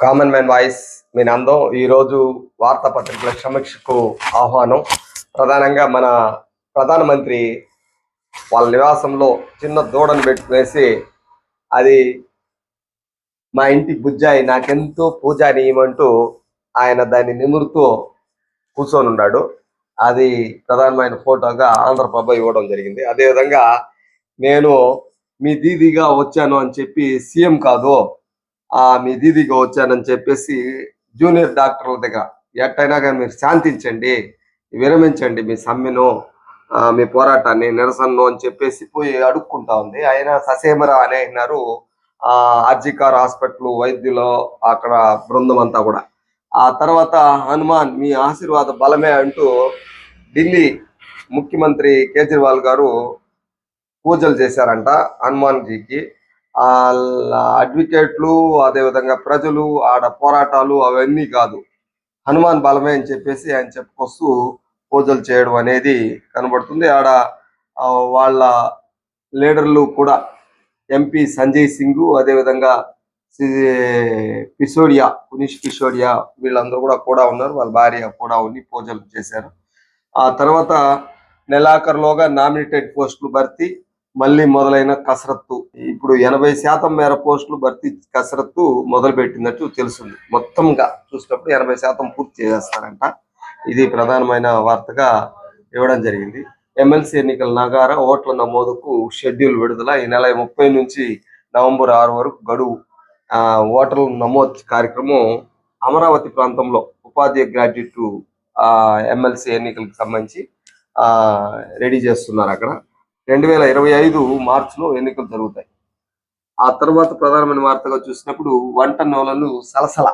Common man voice మీ నందం ఈరోజు వార్తాపత్రికల సమీక్షకు ఆహ్వానం. ప్రధానంగా మన ప్రధానమంత్రి వాళ్ళ నివాసంలో చిన్న దూడను పెట్టుకునేసి అది మా ఇంటి బుజ్జాయి నాకెంతో పూజానీయమంటూ ఆయన దాన్ని నిమురుతూ కూర్చొని ఉన్నాడు అది ప్రధానమైన ఫోటోగా ఆంధ్రప్రభ ఇవ్వడం జరిగింది. అదేవిధంగా నేను మీ దీదిగా వచ్చాను అని చెప్పి సీఎం కాదు మీ దీదిగా వచ్చానని చెప్పేసి జూనియర్ డాక్టర్ల దగ్గర ఎట్టయినా కానీ మీరు శాంతించండి విరమించండి మీ సమ్మెను ఆ, మీ పోరాటాన్ని నిరసనను అని చెప్పేసి పోయి అడుక్కుంటా ఉంది. ఆయన ససేమరా అనే అన్నారు. ఆ ఆర్జికార్ హాస్పిటల్ వైద్యులు అక్కడ బృందం అంతా కూడా. ఆ తర్వాత హనుమాన్ మీ ఆశీర్వాద బలమే అంటూ ఢిల్లీ ముఖ్యమంత్రి కేజ్రీవాల్ గారు పూజలు చేశారంట హనుమాన్ జీకి అడ్వకేట్లు అదేవిధంగా ప్రజలు ఆడ పోరాటాలు అవన్నీ కాదు. హనుమాన్ బలమే అని చెప్పేసి ఆయన చెప్పుకొస్తూ పూజలు చేయడం అనేది కనబడుతుంది. ఆడ వాళ్ళ లీడర్లు కూడా ఎంపీ సంజయ్ సింగ్ అదేవిధంగా సి- పిసోడియా పునీష్ పిసోడియా వీళ్ళందరూ కూడా కూడా ఉన్నారు. వాళ్ళ భార్య కూడా ఉండి పూజలు చేశారు. ఆ తర్వాత నెలాఖరులోగా నామినేటెడ్ పోస్టులు భర్తీ మళ్ళీ మొదలైన కసరత్తు. ఇప్పుడు ఎనభై శాతం మేర పోస్టులు భర్తీ కసరత్తు మొదలు పెట్టినట్టు తెలుస్తుంది. మొత్తంగా చూసినప్పుడు ఎనభై శాతం పూర్తి చేసేస్తారంట. ఇది ప్రధానమైన వార్తగా ఇవ్వడం జరిగింది. ఎమ్మెల్సీ ఎన్నికల నగార ఓట్ల నమోదుకు షెడ్యూల్ విడుదల ఈ నెల ముప్పై నుంచి నవంబర్ ఆరు వరకు గడువు. ఆ, ఓటర్ల నమోదు కార్యక్రమం అమరావతి ప్రాంతంలో ఉపాధ్యాయ గ్రాడ్యుయేట్ ఎమ్మెల్సీ ఎన్నికలకు సంబంధించి ఆ, రెడీ చేస్తున్నారు అక్కడ. రెండు వేల ఇరవై ఐదు మార్చిలో ఎన్నికలు జరుగుతాయి. ఆ తర్వాత ప్రధానమైన వార్తగా చూసినప్పుడు వంట నూలలు సలసల.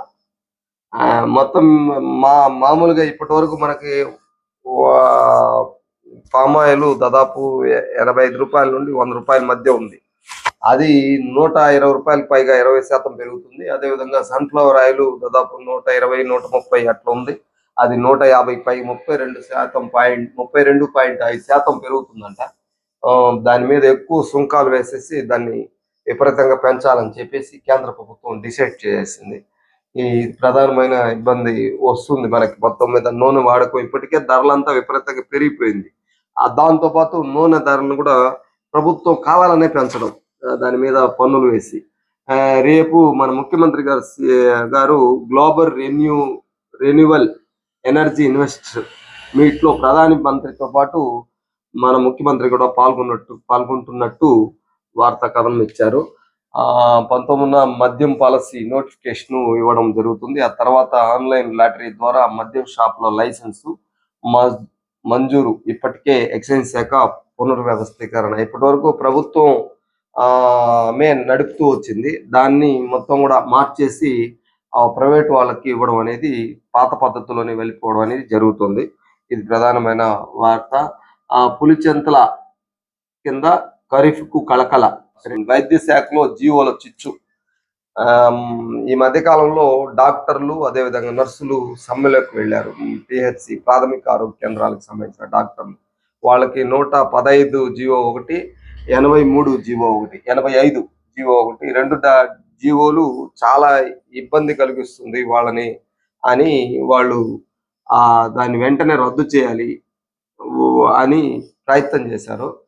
ఆ, మొత్తం మా మామూలుగా ఇప్పటి వరకు మనకి వా- పామ్ ఆయిల్ దాదాపు ఎనభై ఐదు రూపాయల నుండి వంద రూపాయల మధ్య ఉంది. అది నూట ఇరవై రూపాయలకు పైగా ఇరవై శాతం పెరుగుతుంది. అదేవిధంగా సన్ఫ్లవర్ ఆయిల్ దాదాపు నూట ఇరవై నూట ముప్పై అట్లా ఉంది. అది నూట యాభై పై ముప్పై రెండు శాతం పాయింట్ ముప్పై రెండు పాయింట్ ఐదు శాతం పెరుగుతుందంట. దాని మీద ఎక్కువ సుంకాలు వేసేసి దాన్ని విపరీతంగా పెంచాలని చెప్పేసి కేంద్ర ప్రభుత్వం డిసైడ్ చేసింది. ఈ ప్రధానమైన ఇబ్బంది వస్తుంది మనకి మొత్తం మీద. నూనె వాడకం ఇప్పటికే ధరలంతా విపరీతంగా పెరిగిపోయింది. ఆ దాంతో పాటు నూనె ధరలను కూడా ప్రభుత్వం కావాలనే పెంచడం దాని మీద పన్నులు వేసి. ఆ, రేపు మన ముఖ్యమంత్రి గారు గారు global renew renewal energy invest మీట్లో ప్రధాని మంత్రితో పాటు మన ముఖ్యమంత్రి కూడా పాల్గొన్నట్టు పాల్గొంటున్నట్టు వార్తా కథనం ఇచ్చారు. ఆ పంతొమ్మిదిన మద్యం పాలసీ నోటిఫికేషన్ ఇవ్వడం జరుగుతుంది. ఆ తర్వాత ఆన్లైన్ లాటరీ ద్వారా మద్యం షాప్లో లైసెన్స్ మంజూరు ఇప్పటికే ఎక్సైజ్ శాఖ పునర్వ్యవస్థీకరణ. ఇప్పటి వరకు ప్రభుత్వం ఆ మే నడుపుతూ వచ్చింది. దాన్ని మొత్తం కూడా మార్చేసి ఆ ప్రైవేట్ వాళ్ళకి ఇవ్వడం అనేది పాత పద్ధతిలోనే వెళ్ళిపోవడం అనేది జరుగుతుంది. ఇది ప్రధానమైన వార్త. పులిచెంతల కింద ఖరీఫ్కు కళకళ వైద్య శాఖలో జీవోల చిచ్చు. ఈ మధ్య కాలంలో డాక్టర్లు అదేవిధంగా నర్సులు సమ్మెలోకి వెళ్ళారు. పిహెచ్సి ప్రాథమిక ఆరోగ్య కేంద్రాలకు సంబంధించిన డాక్టర్లు. వాళ్ళకి నూట పదహైదు జీవో ఒకటి ఎనభై మూడు జీవో ఒకటి ఎనభై ఐదు జీవో ఒకటి. రెండు జీవోలు చాలా ఇబ్బంది కలిగిస్తుంది వాళ్ళని అని వాళ్ళు ఆ దాన్ని వెంటనే రద్దు చేయాలి. అని ప్రయత్నం చేశారు.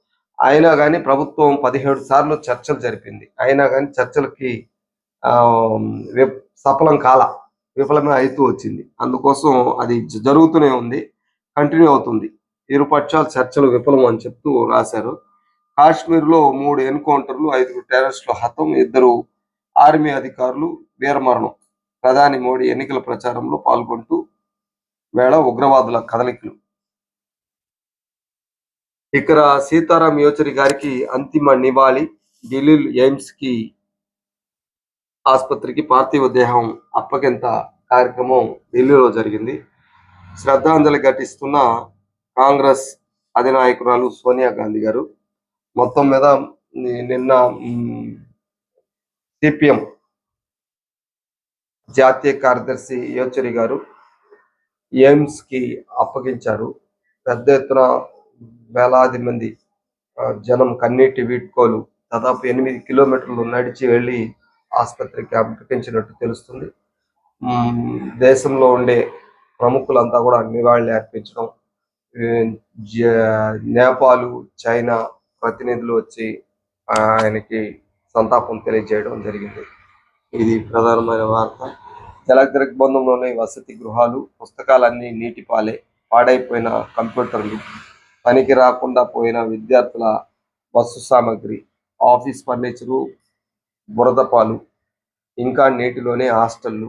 అయినా కానీ ప్రభుత్వం పదిహేడు సార్లు చర్చలు జరిపింది. అయినా కానీ చర్చలకి ఆ, సఫలం కాల విఫలమే అవుతూ వచ్చింది. అందుకోసం అది జరుగుతూనే ఉంది. కంటిన్యూ అవుతుంది. ఇరు చర్చలు విఫలం అని చెప్తూ రాశారు. కాశ్మీర్లో మూడు ఎన్కౌంటర్లు ఐదుగురు టెర్రరిస్టులు హతం ఇద్దరు ఆర్మీ అధికారులు వీరమరణం. ప్రధాని మోడీ ఎన్నికల ప్రచారంలో పాల్గొంటూ వేళ ఉగ్రవాదుల కదలికలు. ఇక్కడ సీతారాం యోచరి గారికి అంతిమ నివాళి ఢిల్లీ ఎయిమ్స్కి ఆసుపత్రికి పార్థివ దేహం అప్పగింత కార్యక్రమం ఢిల్లీలో జరిగింది. శ్రద్ధాంజలి ఘటిస్తున్న కాంగ్రెస్ అధినాయకురాలు సోనియా గాంధీ గారు. మొత్తం మీద నిన్న సిపిఎం జాతీయ కార్యదర్శి యోచరి గారు ఎయిమ్స్కి అప్పగించారు. పెద్ద ఎత్తున వేలాది మంది జనం కన్నీటి వీడ్కోలు దాదాపు ఎనిమిది కిలోమీటర్లు నడిచి వెళ్ళి ఆసుపత్రికి అప్పగించినట్టు తెలుస్తుంది. దేశంలో ఉండే ప్రముఖులంతా కూడా నివాళులు అర్పించడం నేపాలు నేపాల్ చైనా ప్రతినిధులు వచ్చి ఆయనకి సంతాపం తెలియజేయడం జరిగింది. ఇది ప్రధానమైన వార్త. జల వసతి గృహాలు పుస్తకాలన్నీ నీటి పాలే పాడైపోయిన కంప్యూటర్లు పనికి రాకుండా పోయిన విద్యార్థుల బస్సు సామాగ్రి ఆఫీస్ ఫర్నిచరు బురద పాలు ఇంకా నీటిలోనే హాస్టళ్ళు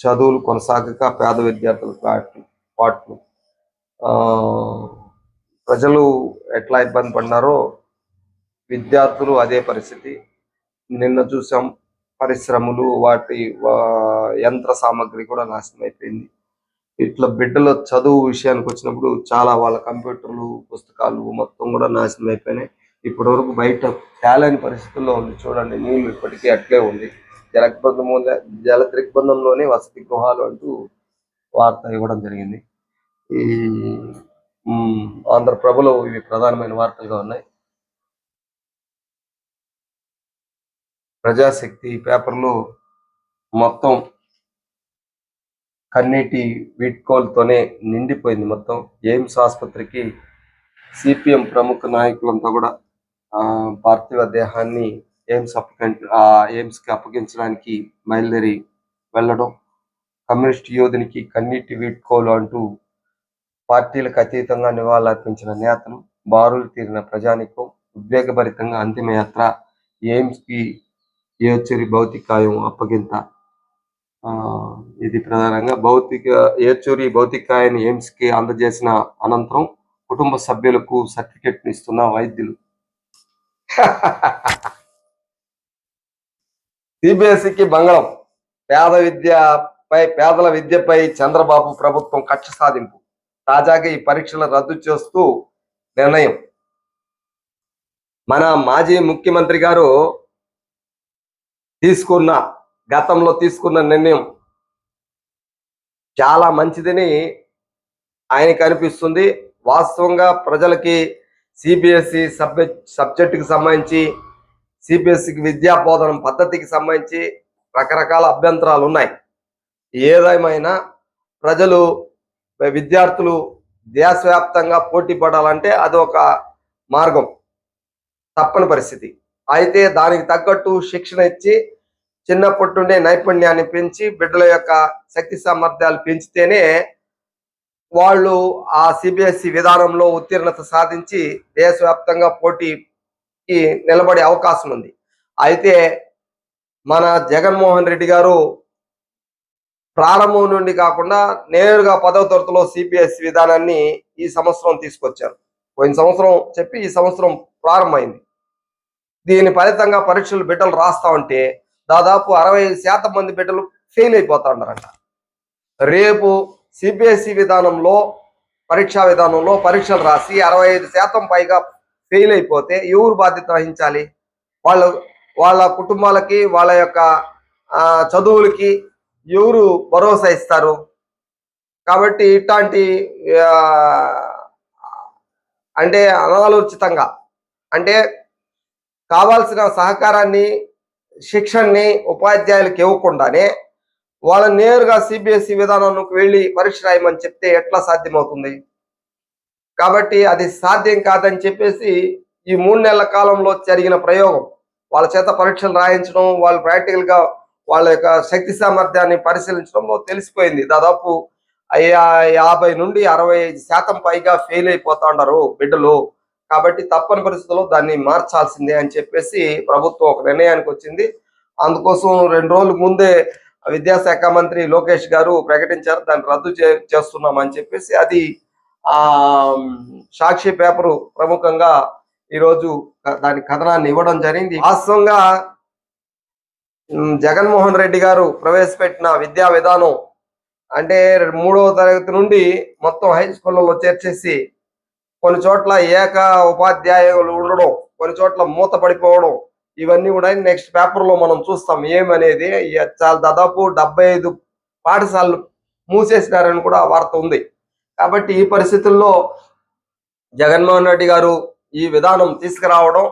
చదువులు కొనసాగక పేద విద్యార్థుల పాట్లు పాట్లు ఆ, ప్రజలు ఎట్లా ఇబ్బంది పడినారో విద్యార్థులు అదే పరిస్థితి. నిన్న చూసాం పరిశ్రమలు వాటి యంత్ర సామాగ్రి కూడా నాశనం అయిపోయింది. ఇట్లా బిడ్డల చదువు విషయానికి వచ్చినప్పుడు చాలా వాళ్ళ కంప్యూటర్లు పుస్తకాలు మొత్తం కూడా నాశనం అయిపోయినాయి. ఇప్పటి వరకు బయట తేలని పరిస్థితుల్లో ఉంది. చూడండి నీళ్ళు ఇప్పటికీ అట్లే ఉంది. జల జల దిగ్బంధంలోనే వసతి గృహాలు అంటూ వార్త ఇవ్వడం జరిగింది. ఈ ఆంధ్రప్రభలో ఇవి ప్రధానమైన వార్తలుగా ఉన్నాయి. ప్రజాశక్తి పేపర్లో మొత్తం కన్నీటి వీడ్కోలతోనే నిండిపోయింది మొత్తం ఎయిమ్స్ ఆసుపత్రికి సిపిఎం ప్రముఖ నాయకులంతా కూడా ఆ, పార్థివ దేహాన్ని ఎయిమ్స్ అప్పగ ఆ ఎయిమ్స్కి అప్పగించడానికి బయలుదేరి వెళ్ళడం కమ్యూనిస్ట్ యోధునికి కన్నీటి వీడ్కోలు అంటూ పార్టీలకు అతీతంగా నివాళులర్పించిన నేతలు బారులు తీరిన ప్రజానికం ఉద్వేగభరితంగా అంతిమయాత్ర ఎయిమ్స్కి ఏచూరి భౌతికాయం అప్పగింత ఇది ప్రధానంగా భౌతిక ఏచూరి భౌతికాయని ఎయిమ్స్కి అందజేసిన అనంతరం కుటుంబ సభ్యులకు సర్టిఫికెట్ ఇస్తున్న వైద్యులు. సిబిఎస్ఈకి బంగళం పేద విద్యపై పేదల విద్యపై చంద్రబాబు ప్రభుత్వం కక్ష సాధింపు. తాజాగా ఈ పరీక్షలు రద్దు చేస్తూ నిర్ణయం. మన మాజీ ముఖ్యమంత్రి గారు తీసుకున్న గతంలో తీసుకున్న నిర్ణయం చాలా మంచిదని ఆయనకి అనిపిస్తుంది. వాస్తవంగా ప్రజలకి సిబిఎస్ఈ సబ్జెక్ట్ సబ్జెక్టుకి సంబంధించి సిబిఎస్ఈకి విద్యా బోధన పద్ధతికి సంబంధించి రకరకాల అభ్యంతరాలు ఉన్నాయి. ఏదేమైనా ప్రజలు విద్యార్థులు దేశవ్యాప్తంగా పోటీ పడాలంటే అది ఒక మార్గం తప్పని పరిస్థితి. అయితే దానికి తగ్గట్టు శిక్షణ ఇచ్చి చిన్నప్పటి నుండే నైపుణ్యాన్ని పెంచి బిడ్డల యొక్క శక్తి సామర్థ్యాలు పెంచితేనే వాళ్ళు ఆ సిబిఎస్ఈ విధానంలో ఉత్తీర్ణత సాధించి దేశవ్యాప్తంగా పోటీకి నిలబడే అవకాశం ఉంది. అయితే మన జగన్మోహన్ రెడ్డి గారు ప్రారంభం నుండి కాకుండా నేరుగా పదవ తరగతిలో సిబిఎస్ఈ విధానాన్ని ఈ సంవత్సరం తీసుకొచ్చారు. పోయిన సంవత్సరం చెప్పి ఈ సంవత్సరం ప్రారంభమైంది. దీని ఫలితంగా పరీక్షలు బిడ్డలు రాస్తా ఉంటే దాదాపు అరవై శాతం మంది బిడ్డలు ఫెయిల్ అయిపోతా ఉన్నారంట. రేపు సిబిఎస్ఈ విధానంలో పరీక్షా విధానంలో పరీక్షలు రాసి అరవై ఐదు శాతం పైగా ఫెయిల్ అయిపోతే ఎవరు బాధ్యత వహించాలి? వాళ్ళ వాళ్ళ కుటుంబాలకి వాళ్ళ యొక్క చదువులకి ఎవరు భరోసా ఇస్తారు? కాబట్టి ఇట్లాంటి అంటే అనాలోచితంగా అంటే కావాల్సిన సహకారాన్ని శిక్షణని ఉపాధ్యాయులకు ఇవ్వకుండానే వాళ్ళని నేరుగా సిబిఎస్ఈ విధానంలోకి వెళ్ళి పరీక్ష రాయమని చెప్తే ఎట్లా సాధ్యమవుతుంది? కాబట్టి అది సాధ్యం కాదని చెప్పేసి ఈ మూడు నెలల కాలంలో జరిగిన ప్రయోగం. వాళ్ళ చేత పరీక్షలు రాయించడం వాళ్ళు ప్రాక్టికల్గా వాళ్ళ యొక్క శక్తి సామర్థ్యాన్ని పరిశీలించడంలో తెలిసిపోయింది. దాదాపు యాభై నుండి అరవై ఐదు శాతం పైగా ఫెయిల్ అయిపోతా ఉండరు బిడ్డలు. కాబట్టి తప్పని పరిస్థితుల్లో దాన్ని మార్చాల్సిందే అని చెప్పేసి ప్రభుత్వం ఒక నిర్ణయానికి వచ్చింది. అందుకోసం రెండు రోజుల ముందే విద్యాశాఖ మంత్రి లోకేష్ గారు ప్రకటించారు దాన్ని రద్దు చే చేస్తున్నామని చెప్పేసి అది ఆ సాక్షి పేపరు ప్రముఖంగా ఈరోజు దాని కథనాన్ని ఇవ్వడం జరిగింది. వాస్తవంగా జగన్మోహన్ రెడ్డి గారు ప్రవేశపెట్టిన విద్యా విధానం అంటే మూడవ తరగతి నుండి మొత్తం హై స్కూళ్ళలో చేర్చేసి కొన్ని చోట్ల ఏక ఉపాధ్యాయులు ఉండడం కొన్ని చోట్ల మూత పడిపోవడం ఇవన్నీ కూడా నెక్స్ట్ పేపర్లో మనం చూస్తాం. ఏమనేది? చాలా దాదాపు డెబ్బై ఐదు పాఠశాలలు మూసేసినారని కూడా వార్త ఉంది. కాబట్టి ఈ పరిస్థితుల్లో జగన్మోహన్ రెడ్డి గారు ఈ విధానం తీసుకురావడం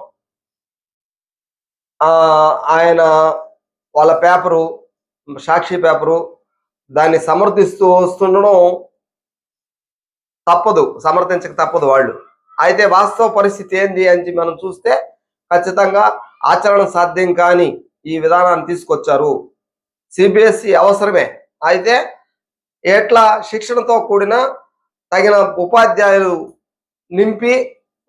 ఆ ఆయన వాళ్ళ పేపరు సాక్షి పేపరు దాన్ని సమర్థిస్తూ వస్తుండడం తప్పదు సమర్థించక తప్పదు వాళ్ళు. అయితే వాస్తవ పరిస్థితి ఏంది అని మనం చూస్తే ఖచ్చితంగా ఆచరణ సాధ్యం కాని ఈ విధానాన్ని తీసుకొచ్చారు. సిబిఎస్ఈ అవసరమే. అయితే ఎట్లా శిక్షణతో కూడిన తగిన ఉపాధ్యాయులు నింపి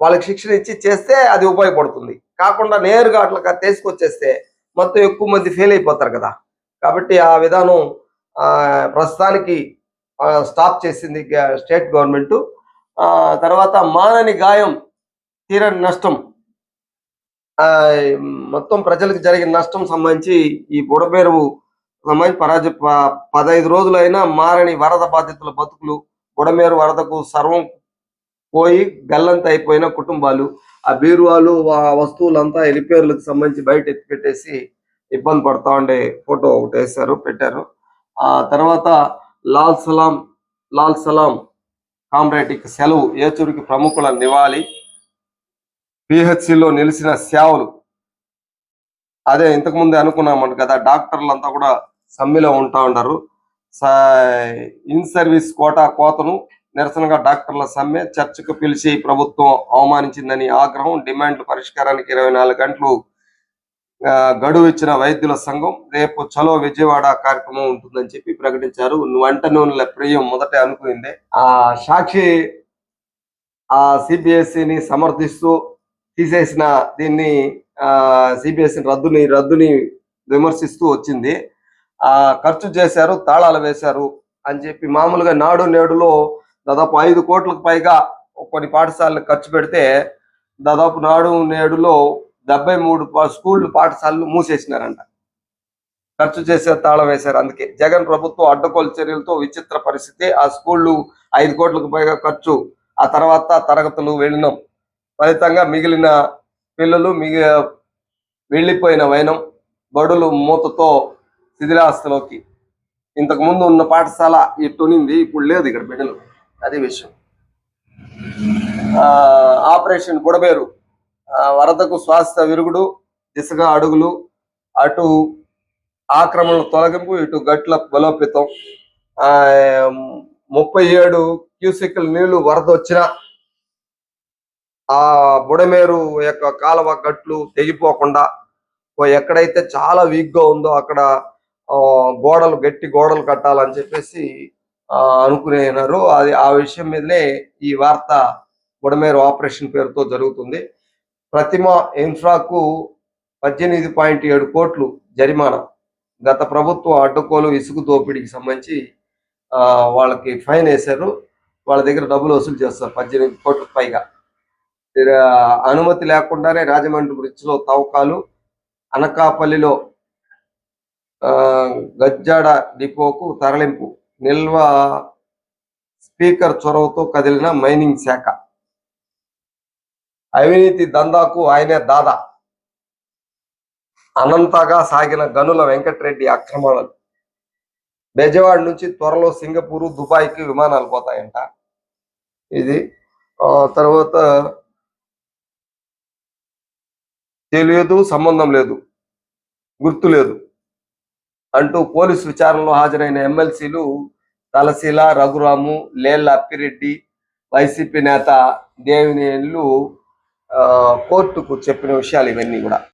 వాళ్ళకి శిక్షణ ఇచ్చి చేస్తే అది ఉపయోగపడుతుంది. కాకుండా నేరుగా అట్లా తీసుకొచ్చేస్తే మొత్తం ఎక్కువ మంది ఫెయిల్ అయిపోతారు కదా. కాబట్టి ఆ విధానం ప్రస్తుతానికి స్టాప్ చేసింది స్టేట్ గవర్నమెంట్ ఆ, తర్వాత మానని గాయం తీరని నష్టం. ఆ, మొత్తం ప్రజలకు జరిగిన నష్టం సంబంధించి ఈ బుడబేరువు సంబంధించి పరాజ ప- పదహైదు రోజులైనా మారని వరద బాధితుల బతుకులు బుడమేరు వరదకు సర్వం పోయి గల్లంత అయిపోయిన కుటుంబాలు ఆ బీరువాలు ఆ వస్తువులంతా రిపేర్లకు సంబంధించి బయట ఎత్తి పెట్టేసి ఇబ్బంది పడతా ఉండే ఫోటో ఒకటి వేశారు పెట్టారు. ఆ తర్వాత లాల్ సలాం లాల్ సలాం కామ్రేడ్కి సెలవు ఏచూరికి ప్రముఖుల నివాళి. పిహెచ్సిలో నిలిచిన సేవలు అదే ఇంతకు ముందే అనుకున్నామంట కదా డాక్టర్లంతా కూడా సమ్మెలో ఉంటా ఉంటారు స- ఇన్ సర్వీస్ కోటా కోతను నిరసనగా డాక్టర్ల సమ్మె చర్చకు పిలిచి ప్రభుత్వం అవమానించిందని ఆగ్రహం డిమాండ్ల పరిష్కారానికి ఇరవై నాలుగు గంటలు గడువు ఇచ్చిన వైద్యుల సంఘం రేపు చలో విజయవాడ కార్యక్రమం ఉంటుందని చెప్పి ప్రకటించారు. వంట నూనెల ప్రియం మొదట అనుకునిందే. ఆ సాక్షి ఆ సిబిఎస్ఈని సమర్థిస్తూ తీసేసిన దీన్ని ఆ సిబిఎస్ఈ రద్దుని రద్దుని విమర్శిస్తూ వచ్చింది. ఆ ఖర్చు చేశారు తాళాలు వేశారు అని చెప్పి మామూలుగా నాడు నేడులో దాదాపు ఐదు కోట్లకు పైగా కొన్ని పాఠశాలలు ఖర్చు పెడితే దాదాపు నాడు నేడులో డెబ్బై మూడు స్కూళ్ళు పాఠశాలలు మూసేసినారంట. ఖర్చు చేసే తాళం వేశారు అందుకే. జగన్ ప్రభుత్వం అడ్డకోలు చర్యలతో విచిత్ర పరిస్థితి. ఆ స్కూళ్ళు ఐదు కోట్లకు పైగా ఖర్చు. ఆ తర్వాత తరగతులు వెళ్ళినాం. ఫలితంగా మిగిలిన పిల్లలు మిగి వెళ్ళిపోయిన వైనం బడులు మూతతో శిథిలాస్తులోకి ఇంతకు ముందు ఉన్న పాఠశాల ఇట్టునింది ఇప్పుడు లేదు ఇక్కడ బిడ్డలు. అది విషయం. ఆ, ఆపరేషన్ గుడబేరు వరదకు శ్వాస విరుగుడు దిశగా అడుగులు అటు ఆక్రమణ తొలగింపు ఇటు గట్ల బలోపేతం. ఆ ముప్పై ఏడు క్యూసెక్ల నీళ్ళు వరద వచ్చిన ఆ బుడమేరు యొక్క కాలువ గట్లు తెగిపోకుండా ఎక్కడైతే చాలా వీక్గా ఉందో అక్కడ గోడలు గట్టి గోడలు కట్టాలని చెప్పేసి ఆ, అనుకునేనారు. అది ఆ విషయం మీదనే ఈ వార్త బుడమేరు ఆపరేషన్ పేరుతో జరుగుతుంది. ప్రతిమ ఇన్ఫ్రాకు పద్దెనిమిది పాయింట్ ఏడు కోట్లు జరిమానా. గత ప్రభుత్వం అడ్డకోలు ఇసుక దోపిడీకి సంబంధించి ఆ, వాళ్ళకి ఫైన్ వేశారు. వాళ్ళ దగ్గర డబ్బులు వసూలు చేస్తారు పద్దెనిమిది కోట్లకు పైగా. అనుమతి లేకుండానే రాజమండ్రి బ్రిడ్జ్లో తవ్వకాలు అనకాపల్లిలో ఆ, గజ్జాడ డిపోకు తరలింపు. నిల్వ స్పీకర్ చొరవతో కదిలిన మైనింగ్ శాఖ. అవినీతి దందాకు ఆయనే దాదా. అనంతగా సాగిన గనుల వెంకటరెడ్డి అక్రమాలు బెజవాడ నుంచి త్వరలో సింగపూర్ దుబాయ్కి విమానాలు పోతాయంట. ఇది ఆ తర్వాత తెలియదు సంబంధం లేదు గుర్తు లేదు అంటూ పోలీసు విచారణలో హాజరైన ఎమ్మెల్సీలు తలశీల రఘురాము లేళ్ళ అప్పిరెడ్డి వైసీపీ నేత దేవినేళ్ళు కోర్టుకు చెప్పిన విషయాలు ఇవన్నీ కూడా.